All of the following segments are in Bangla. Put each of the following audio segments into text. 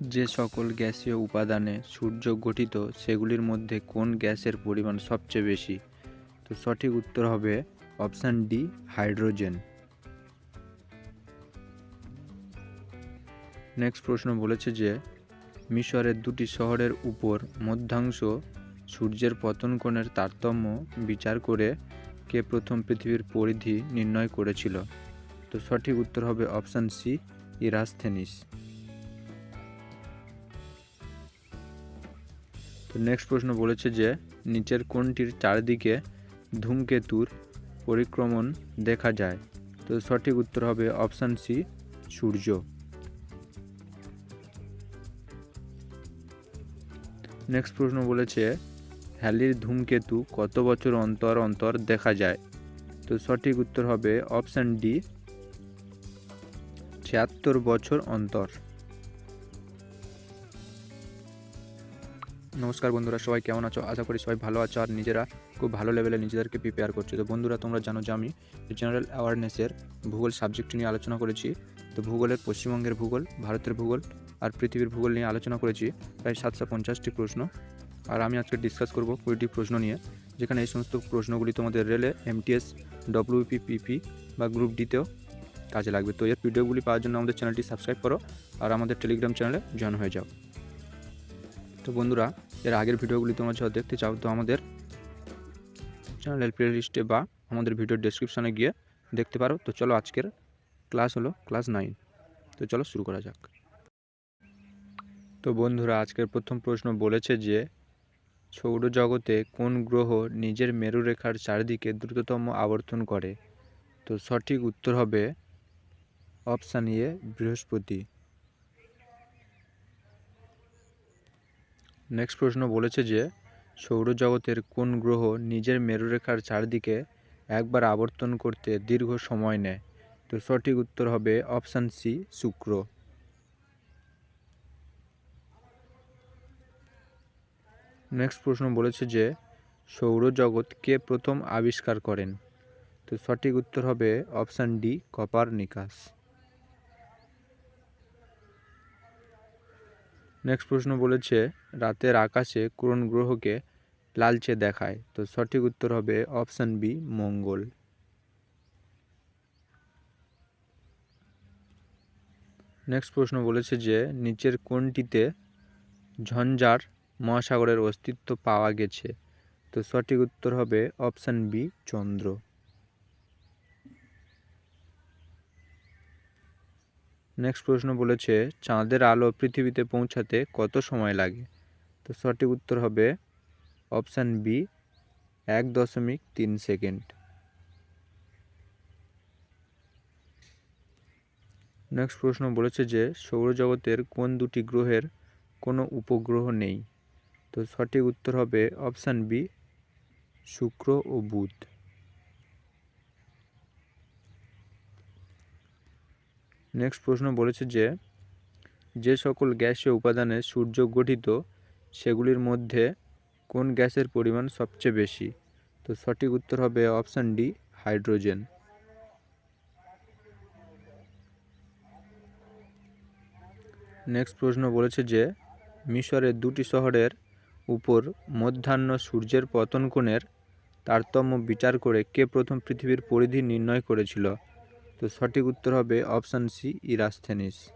যে সকল গ্যাসীয় উপাদানে সূর্য গঠিত, সেগুলির মধ্যে কোন গ্যাসের পরিমাণ সবচেয়ে বেশি? তো সঠিক উত্তর হবে অপশান ডি, হাইড্রোজেন। নেক্সট প্রশ্ন বলেছে যে, মিশরের দুটি শহরের উপর মধ্যাংশ সূর্যের পতন কোণের তারতম্য বিচার করে কে প্রথম পৃথিবীর পরিধি নির্ণয় করেছিল? তো সঠিক উত্তর হবে অপশান সি, ইরাসথেনিস। তো নেক্সট প্রশ্ন বলেছে যে, নিচের কোনটির চারদিকে ধূমকেতুর পরিক্রমণ দেখা যায়? তো সঠিক উত্তর হবে অপশান সি সূর্য। নেক্সট প্রশ্ন বলেছে, হ্যালির ধূমকেতু কত বছর অন্তর অন্তর দেখা যায়? তো সঠিক উত্তর হবে অপশান ডি ছিয়াত্তর বছর অন্তর। নমস্কার বন্ধুরা, সবাই কেমন আছো? আশা করি সবাই ভালো আছো আর নিজেরা খুব ভালো লেভেলে নিজেদেরকে প্রিপেয়ার করছ। তো বন্ধুরা, তোমরা জানো যে আমি জেনারেল অ্যাওয়ারনেসের ভূগোল সাবজেক্ট নিয়ে আলোচনা করেছি। তো ভূগোলের পশ্চিমবঙ্গের ভূগোল, ভারতের ভূগোল আর পৃথিবীর ভূগোল নিয়ে আলোচনা করেছি প্রায় সাতশো পঞ্চাশটি প্রশ্ন। আর আমি আজকে ডিসকাস করব কুড়িটি প্রশ্ন নিয়ে, যেখানে এই সমস্ত প্রশ্নগুলি তোমাদের রেলে এমটিএস ডব্লিউপি পিপি বা গ্রুপ ডিতেও কাজে লাগবে। তো এর ভিডিওগুলি পাওয়ার জন্য আমাদের চ্যানেলটি সাবস্ক্রাইব করো আর আমাদের টেলিগ্রাম চ্যানেলে জয়েন হয়ে যাও। তো বন্ধুরা, এর আগের ভিডিওগুলি তোমরা যদি দেখতে চাও তো আমাদের চ্যানেলের প্লে লিস্টে বা আমাদের ভিডিওর ডেসক্রিপশানে গিয়ে দেখতে পারো। তো চলো আজকের ক্লাস হলো ক্লাস নাইন তো চলো শুরু করা যাক। তো বন্ধুরা, আজকের প্রথম প্রশ্ন বলেছে যে, সৌরজগতে কোন গ্রহ নিজের মেরুরেখার চারিদিকে দ্রুততম আবর্তন করে? তো সঠিক উত্তর হবে অপশান এ বৃহস্পতি। নেক্সট প্রশ্ন বলেছে যে, সৌরজগতের কোন গ্রহ নিজের মেরুরেখার চারদিকে একবার আবর্তন করতে দীর্ঘ সময় নেয়? তো সঠিক উত্তর হবে অপশান সি, শুক্র। নেক্সট প্রশ্ন বলেছে যে, সৌরজগৎ কে প্রথম আবিষ্কার করেন? তো সঠিক উত্তর হবে অপশান ডি কপার নিকাশ নেক্সট প্রশ্ন বলেছে রাতের আকাশে কোন গ্রহকে লালচে দেখায়। তো সঠিক উত্তর হবে অপশান বি, মঙ্গল। নেক্সট প্রশ্ন বলেছে যে, নিচের কোনটিতে ঝঞ্ঝার মহাসাগরের অস্তিত্ব পাওয়া গেছে? তো সঠিক উত্তর হবে অপশান বি, চন্দ্র। নেক্সট প্রশ্ন বলেছে, চাঁদের আলো পৃথিবীতে পৌঁছাতে কত সময় লাগে? তো সঠিক উত্তর হবে অপশান বি, এক দশমিক তিন সেকেন্ড। নেক্সট প্রশ্ন বলেছে যে, সৌরজগতের কোন দুটি গ্রহের কোনো উপগ্রহ নেই? তো সঠিক উত্তর হবে অপশান বি, শুক্র ও বুধ। নেক্সট প্রশ্ন বলেছে যে যে সকল গ্যাসীয় উপাদানে সূর্য গঠিত সেগুলির মধ্যে কোন গ্যাসের পরিমাণ সবচেয়ে বেশি? তো সঠিক উত্তর হবে অপশান ডি, হাইড্রোজেন। নেক্সট প্রশ্ন বলেছে যে, মিশরের দুটি শহরের উপর মধ্যাহ্ন সূর্যের পতন কোণের তারতম্য বিচার করে কে প্রথম পৃথিবীর পরিধি নির্ণয় করেছিল? তো সঠিক উত্তর হবে অপশান সি, ইরাসথেনিস।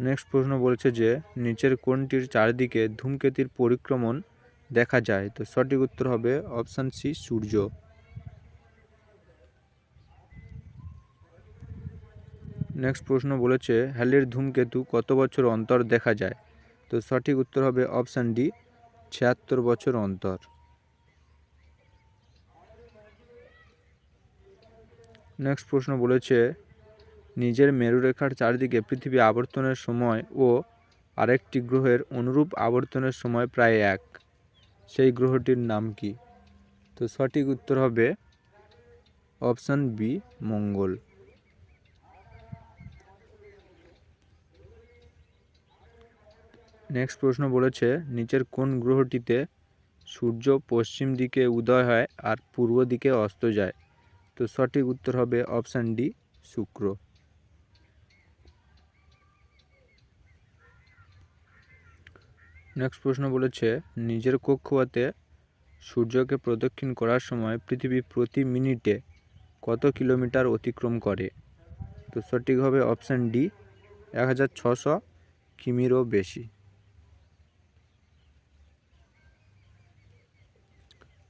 নেক্সট প্রশ্ন বলছে যে, নিচের কোনটির চারিদিকে ধূমকেতুর পরিক্রমণ দেখা যায়। তো সঠিক উত্তর হবে অপশান সি সূর্য। নেক্সট প্রশ্ন বলেছে হ্যালির ধূমকেতু কত বছর অন্তর দেখা যায়? তো সঠিক উত্তর হবে অপশান ডি ছিয়াত্তর বছর অন্তর। নেক্সট প্রশ্ন বলেছে নিজের মেরুরেখার চারদিকে পৃথিবী আবর্তনের সময় ও আরেকটি গ্রহের অনুরূপ আবর্তনের সময় প্রায় এক। সেই গ্রহটির নাম কি? তো সঠিক উত্তর হবে অপশান বি, মঙ্গল। নেক্সট প্রশ্ন বলেছে, নিচের কোন গ্রহটিতে সূর্য পশ্চিম দিকে উদয় হয় আর পূর্ব দিকে অস্ত যায়? তো সঠিক উত্তর হবে অপশান ডি, শুক্র। নেক্সট প্রশ্ন বলেছে, নিজের কক্ষপথে সূর্যকে প্রদক্ষিণ করার সময় পৃথিবী প্রতি মিনিটে কত কিলোমিটার অতিক্রম করে? তো সঠিক হবে অপশান ডি এক হাজার ছশো কিমিরও বেশি।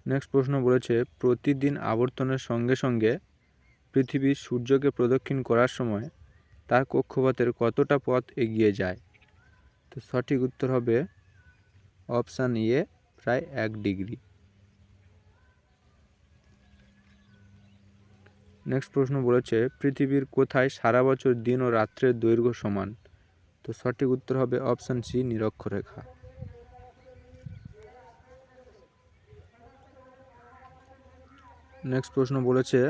নেক্সট প্রশ্ন বলেছে, প্রতিদিন আবর্তনের সঙ্গে সঙ্গে পৃথিবী সূর্যকে প্রদক্ষিণ করার সময় তার কক্ষপথের কতটা পথ এগিয়ে যায়? তো সঠিক উত্তর হবে অপশান এ প্রায় এক ডিগ্রি। নেক্সট প্রশ্ন বলেছে, পৃথিবীর কোথায় সারা বছর দিন ও রাত্রের দৈর্ঘ্য সমান? তো সঠিক উত্তর হবে অপশান সি, নিরক্ষরেখা। নেক্সট প্রশ্ন বলেছে,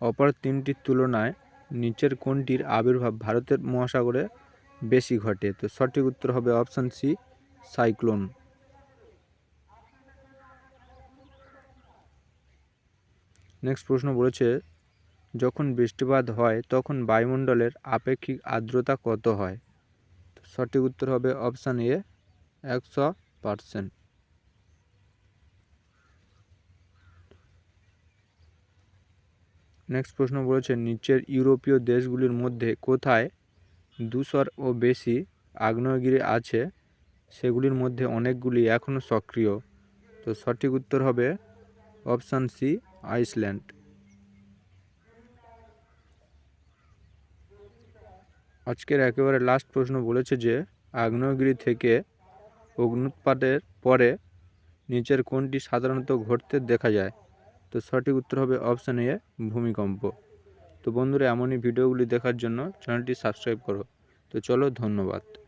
অপর তিনটির তুলনায় নিচের কোনটির আবির্ভাব ভারতের মহাসাগরে বেশি ঘটে? তো সঠিক উত্তর হবে অপশান সি সাইক্লোন। নেক্সট প্রশ্ন বলেছে, যখন বৃষ্টিপাত হয়, তখন বায়ুমণ্ডলের আপেক্ষিক আর্দ্রতা কত হয়? সঠিক উত্তর হবে অপশান এ, একশো পারসেন্ট। নেক্সট প্রশ্ন বলেছে, নিচের ইউরোপীয় দেশগুলির মধ্যে কোথায় ধূসর ও বেশি আগ্নেয়গিরি আছে? সেগুলির মধ্যে অনেকগুলি এখনও সক্রিয়। তো সঠিক উত্তর হবে অপশান সি, আইসল্যান্ড। আজকের একেবারে লাস্ট প্রশ্ন বলেছে যে, আগ্নেয়গিরি থেকে অগ্নুৎপাতের পরে নিচের কোনটি সাধারণত ঘটতে দেখা যায়? তো সঠিক উত্তর হবে অপশান এ, ভূমিকম্প। তো বন্ধুরা, এমনই ভিডিওগুলি দেখার জন্য চ্যানেলটি সাবস্ক্রাইব করো। তো চলো, ধন্যবাদ।